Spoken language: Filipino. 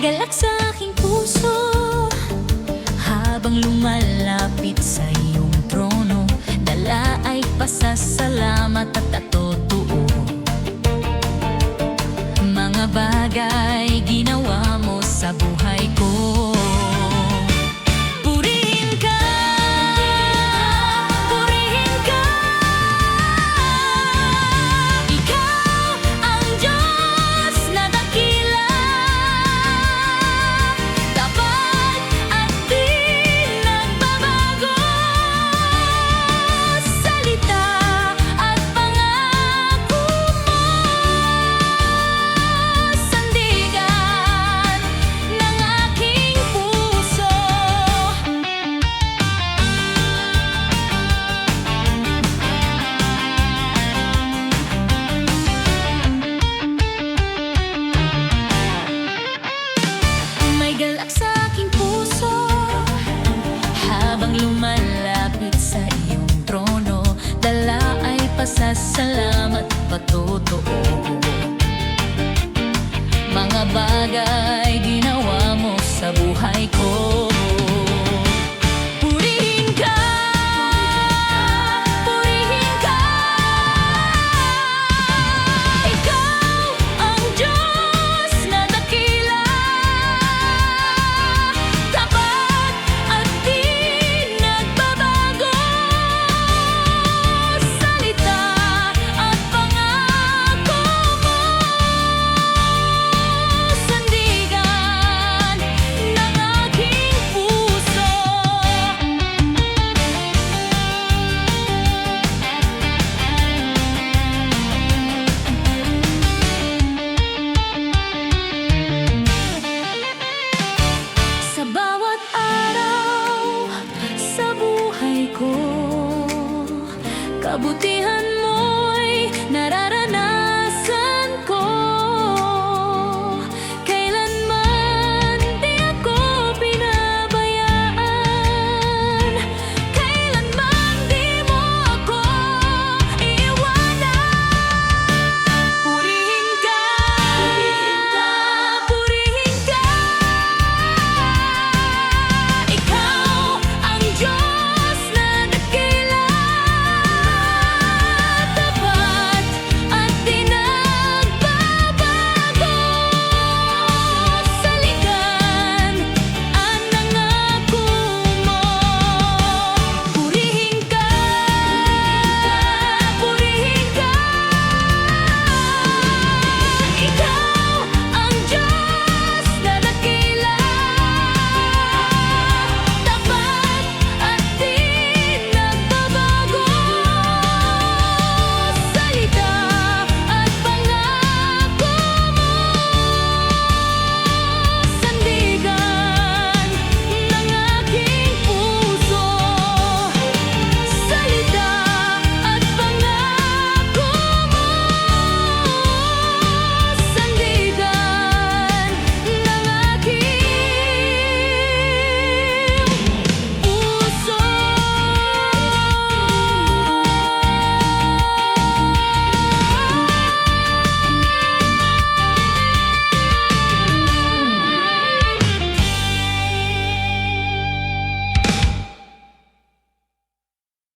galak sa aking puso Habang lumalapit sa iyong trono Dala ay pasasalamat at ato malapit sa iyong trono. Dala ay pasasalamat patotoo Mga bagay kabutihan